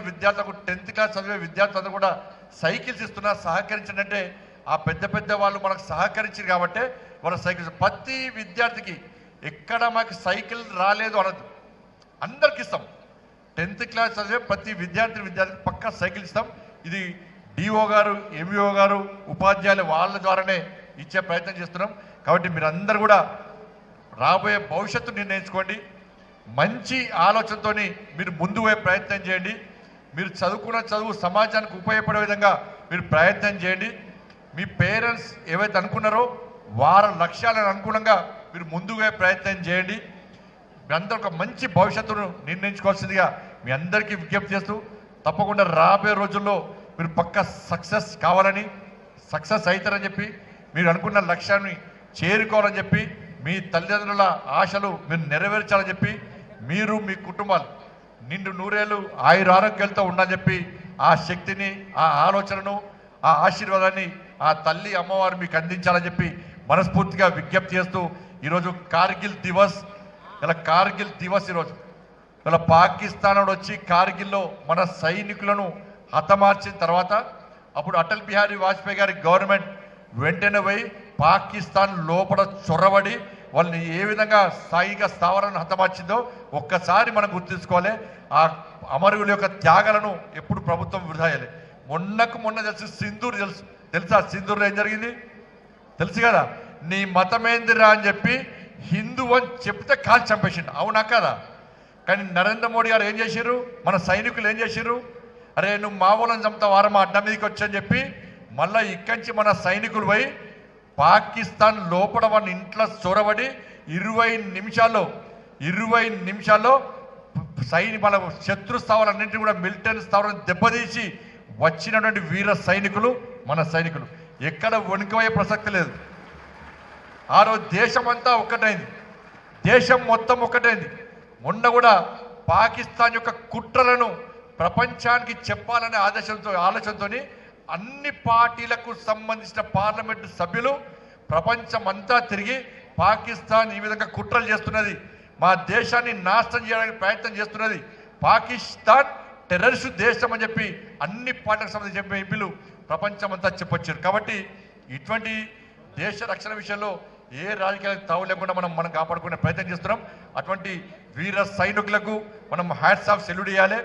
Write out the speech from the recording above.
విద్యార్థులకు tenth class చదివే విద్యార్థులందరూ కూడా సైకిల్స్ ఇస్తున్నా సహకరించండి అంటే ఆ పెద్ద పెద్ద వాళ్ళు మనకు సహకరించారు కాబట్టి వాళ్ళ సైకిల్స్. ప్రతి విద్యార్థికి ఎక్కడ మాకు సైకిల్ రాలేదు అనదు అందరికి ఇస్తాం. టెన్త్ క్లాస్ చదివే ప్రతి విద్యార్థి విద్యార్థికి పక్కా సైకిల్ ఇస్తాం. ఇది డిఓ గారు ఎంఈఓ గారు ఉపాధ్యాయులు వాళ్ళ ద్వారానే ఇచ్చే ప్రయత్నం చేస్తున్నాం. కాబట్టి మీరందరూ కూడా రాబోయే భవిష్యత్తు నిర్ణయించుకోండి. మంచి ఆలోచనతో మీరు ముందు పోయే ప్రయత్నం చేయండి. మీరు చదువుకున్న చదువు సమాజానికి ఉపయోగపడే విధంగా మీరు ప్రయత్నం చేయండి. మీ పేరెంట్స్ ఏవైతే అనుకున్నారో వారి లక్ష్యాలను అనుగుణంగా మీరు ముందుగా ప్రయత్నం చేయండి. మీ అందరూ ఒక మంచి భవిష్యత్తును నిర్ణయించుకోవాల్సిందిగా మీ అందరికీ విజ్ఞప్తి చేస్తూ తప్పకుండా రాబోయే రోజుల్లో మీరు పక్క సక్సెస్ కావాలని సక్సెస్ అవుతారని చెప్పి మీరు అనుకున్న లక్ష్యాన్ని చేరుకోవాలని చెప్పి మీ తల్లిదండ్రుల ఆశలు మీరు నెరవేర్చాలని చెప్పి మీరు మీ కుటుంబాలు నిండు నూరేళ్ళు ఆయుర ఆరోగ్యాలతో ఉండని చెప్పి ఆ శక్తిని ఆ ఆలోచనను ఆ ఆశీర్వాదాన్ని ఆ తల్లి అమ్మవారు మీకు అందించాలని చెప్పి మనస్ఫూర్తిగా విజ్ఞప్తి చేస్తూ ఈరోజు కార్గిల్ దివస్ ఇలా కార్గిల్ దివస్ ఈరోజు. ఇలా పాకిస్తాన్ వచ్చి కార్గిల్లో మన సైనికులను హతమార్చిన తర్వాత అప్పుడు అటల్ బిహారీ వాజ్పేయి గారి గవర్నమెంట్ వెంటనే పోయి పాకిస్తాన్ లోపల చొరబడి వాళ్ళని ఏ విధంగా స్థాయిగా స్థావరాలను హతమార్చిందో ఒక్కసారి మనం గుర్తుంచుకోవాలి. ఆ అమరుల యొక్క త్యాగాలను ఎప్పుడు ప్రభుత్వం వృధా మొన్నకు మొన్న తెలుసు సింధూర్ తెలుసు తెలుసా? సింధూర్లో ఏం జరిగింది? తెలుసు కదా? నీ మతమేందిరా అని చెప్పి హిందూ అని చెప్తే కాల్ చంపేసిండు. అవునా కదా? కానీ నరేంద్ర మోడీ గారు ఏం చేశారు మన సైనికులు ఏం చేశారు అరే నువ్వు మా వాళ్ళని వారం మా అడ్డ మీదకి వచ్చని చెప్పి మళ్ళీ ఇక్కడి నుంచి మన సైనికులు పోయి పాకిస్తాన్ లోపల వాళ్ళ ఇంట్లో చొరబడి ఇరవై నిమిషాల్లో ఇరవై నిమిషాల్లో సైని వాళ్ళ శత్రు స్థావరాలన్నింటినీ కూడా మిలిటరీ స్థావరం దెబ్బతీసి వచ్చినటువంటి వీర సైనికులు మన సైనికులు. ఎక్కడ వణికిపోయే ప్రసక్తి లేదు. ఆ రోజు దేశం అంతా ఒక్కటైంది. దేశం మొత్తం ఒక్కటైంది. మొన్న కూడా పాకిస్తాన్ యొక్క కుట్రలను ప్రపంచానికి చెప్పాలనే ఆదేశంతో ఆలోచనతోని అన్ని పార్టీలకు సంబంధించిన పార్లమెంటు సభ్యులు ప్రపంచం అంతా తిరిగి పాకిస్తాన్ ఈ విధంగా కుట్రలు చేస్తున్నది. మా దేశాన్ని నాశనం చేయడానికి ప్రయత్నం చేస్తున్నది. పాకిస్తాన్ టెర్రరిస్ట్ దేశం అని చెప్పి అన్ని పార్టీలకు సంబంధించి చెప్పే ఎంపీలు ప్రపంచం అంతా చెప్పొచ్చారు. కాబట్టి ఇటువంటి దేశ రక్షణ విషయంలో ఏ రాజకీయాలకు తావు లేకుండా మనం మనం కాపాడుకునే ప్రయత్నం చేస్తున్నాం. అటువంటి వీర సైనికులకు మనం హ్యాట్స్ ఆఫ్ సెల్యూడ్ చేయాలి